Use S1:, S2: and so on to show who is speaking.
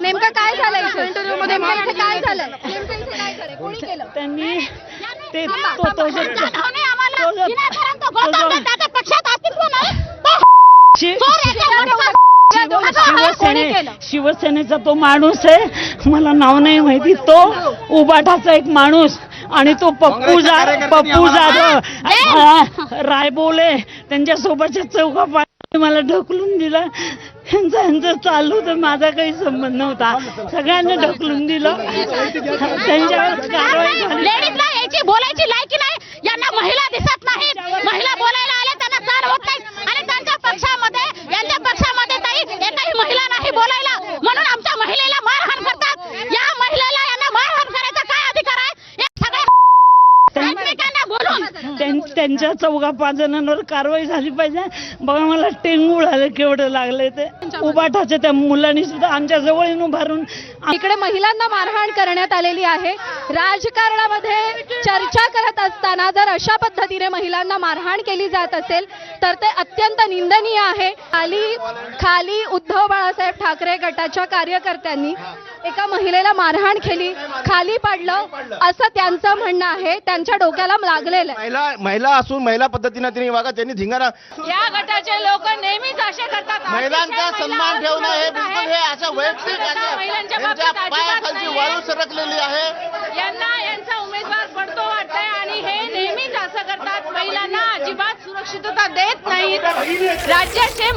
S1: नेमकं काय झालं नेमकं काय झालं? नेमकं इथे काय झालं? कोणी केलं?
S2: त्यांनी ते. जो- जो- जो-
S1: पक्षात अस्तित्व नाही.
S2: शिवसेने? शिवसेनेचा तो माणूस आहे. मला नाव नाही माहिती. तो उबाठाचा एक माणूस आणि तो पप्पू जा पप्पू जाधव. रायबोले. त्यांच्या सोबतच्या चौका मला ढकलून दिला. यांचं यांचं चालू तर माझा काही संबंध नव्हता. सगळ्यांना ढकलून दिलं. त्यांच्यावर कारवाई झाली
S1: लेडीजला यायची बोलायची लायकी नाही यांना महिला दिसत नाहीत महिला बोलायला आल्या त्यांना सहन होत नाही आणि त्यांच्या पक्षामध्ये यांच्या पक्षामध्ये ताई एकही महिला नाही बोलायला म्हणून आमच्या महिलेला मारहाण करतात या महिलेला यांना मारहाण करायचा काय अधिकार आहे हे सगळे एकमेकांना बोलून
S2: त्यां- त्यांच्या चौघा पाच जणांवर कारवाई झाली पाहिजे. बघा मला टेंगूळ आलं केवढं लागले ते. उबाठाच्या त्या मुलांनी सुद्धा आमच्या जवळ येऊन उभारून
S1: इकडे महिलांना मारहाण करण्यात आलेली आहे. राजकारणामध्ये असताना जर अशा पद्धतीने महिलांना मारहाण केली जात असेल तर ते अत्यंत निंदनीय आहे. खाली खाली उद्धव बाळासाहेब ठाकरे गटाच्या कार्यकर्त्यांनी एका महिलेला मारहाण केली खाली पाडलं असं त्यांचं म्हणणं आहे. त्यांच्या डोक्याला लागलेलं आहे.
S3: महिला महिला असून महिला पद्धतीने तिने वागा त्यांनी धिंगाणा
S1: या गटाचे लोक नेहमीच असे करतात.
S3: महिलांचा सन्मान ठेवणं हे बिलकुल हे असं वैयक्तिक
S1: महिलांच्या
S3: सरकलेली आहे
S1: यांना यांचा उमेदवार पडतो वाटतंय आणि हे नेहमीच असं करतात महिलांना अजिबात सुरक्षितता देत नाहीत राज्याचे